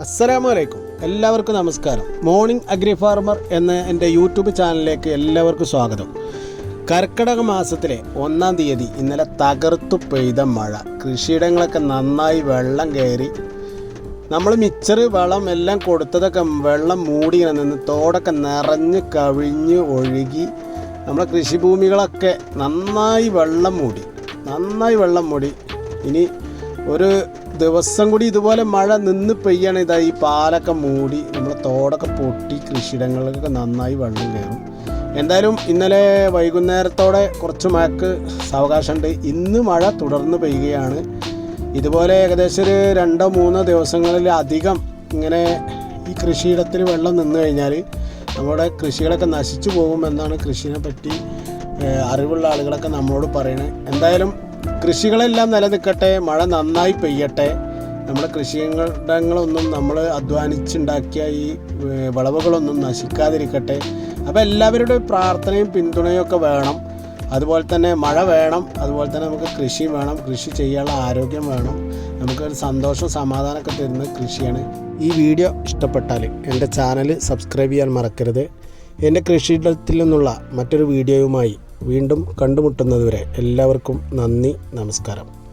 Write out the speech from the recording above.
അസ്സലാമു അലൈക്കും എല്ലാവർക്കും നമസ്കാരം. മോർണിംഗ് അഗ്രി ഫാർമർ എന്ന എന്റെ യൂട്യൂബ് ചാനലിലേക്ക് എല്ലാവർക്കും സ്വാഗതം. കർക്കിടക മാസത്തിലെ ഒന്നാം തീയതി ഇന്നലെ തകർത്തു പെയ്ത മഴ. കൃഷിയിടങ്ങളൊക്കെ നന്നായി വെള്ളം കയറി. നമ്മൾ മിച്ചറ് വളം എല്ലാം കൊടുത്തതൊക്കെ വെള്ളം മൂടി നിന്ന് തോടൊക്കെ നിറഞ്ഞ് കവിഞ്ഞ് ഒഴുകി. നമ്മളെ കൃഷിഭൂമികളൊക്കെ നന്നായി വെള്ളം മൂടി. നന്നായി വെള്ളം മൂടി. ഇനി ഒരു ദിവസം കൂടി ഇതുപോലെ മഴ നിന്ന് പെയ്യാണ്. ഇതാ ഈ പാലൊക്കെ മൂടി നമ്മൾ തോടൊക്കെ പൊട്ടി കൃഷിയിടങ്ങളിലൊക്കെ നന്നായി വെള്ളം കയറും. എന്തായാലും ഇന്നലെ വൈകുന്നേരത്തോടെ കുറച്ച് മഴക്ക് സാവകാശമുണ്ട്. ഇന്ന് മഴ തുടർന്ന് പെയ്യുകയാണ്. ഇതുപോലെ ഏകദേശം ഒരു രണ്ടോ മൂന്നോ ദിവസങ്ങളിൽ അധികം ഇങ്ങനെ ഈ കൃഷിയിടത്തിൽ വെള്ളം നിന്ന് കഴിഞ്ഞാൽ നമ്മുടെ കൃഷികളൊക്കെ നശിച്ചു പോകുമെന്നാണ് കൃഷിനെ പറ്റി അറിവുള്ള ആളുകളൊക്കെ നമ്മളോട് പറയുന്നത് എന്തായാലും കൃഷികളെല്ലാം നിലനിൽക്കട്ടെ മഴ നന്നായി പെയ്യട്ടെ. നമ്മുടെ കൃഷിയിടങ്ങളൊന്നും നമ്മൾ അധ്വാനിച്ചുണ്ടാക്കിയ ഈ വിളവുകളൊന്നും നശിക്കാതിരിക്കട്ടെ. അപ്പോൾ എല്ലാവരുടെ പ്രാർത്ഥനയും പിന്തുണയും ഒക്കെ വേണം. അതുപോലെ തന്നെ മഴ വേണം അതുപോലെ തന്നെ നമുക്ക് കൃഷിയും വേണം കൃഷി ചെയ്യാനുള്ള ആരോഗ്യം വേണം. നമുക്കൊരു സന്തോഷം സമാധാനമൊക്കെ തരുന്ന കൃഷിയാണ്. ഈ വീഡിയോ ഇഷ്ടപ്പെട്ടാൽ എന്റെ ചാനൽ സബ്സ്ക്രൈബ് ചെയ്യാൻ മറക്കരുത്. എന്റെ കൃഷിയിടത്തിൽ നിന്നുള്ള മറ്റൊരു വീഡിയോയുമായി വീണ്ടും കണ്ടുമുട്ടുന്നതുവരെ എല്ലാവർക്കും നന്ദി നമസ്കാരം.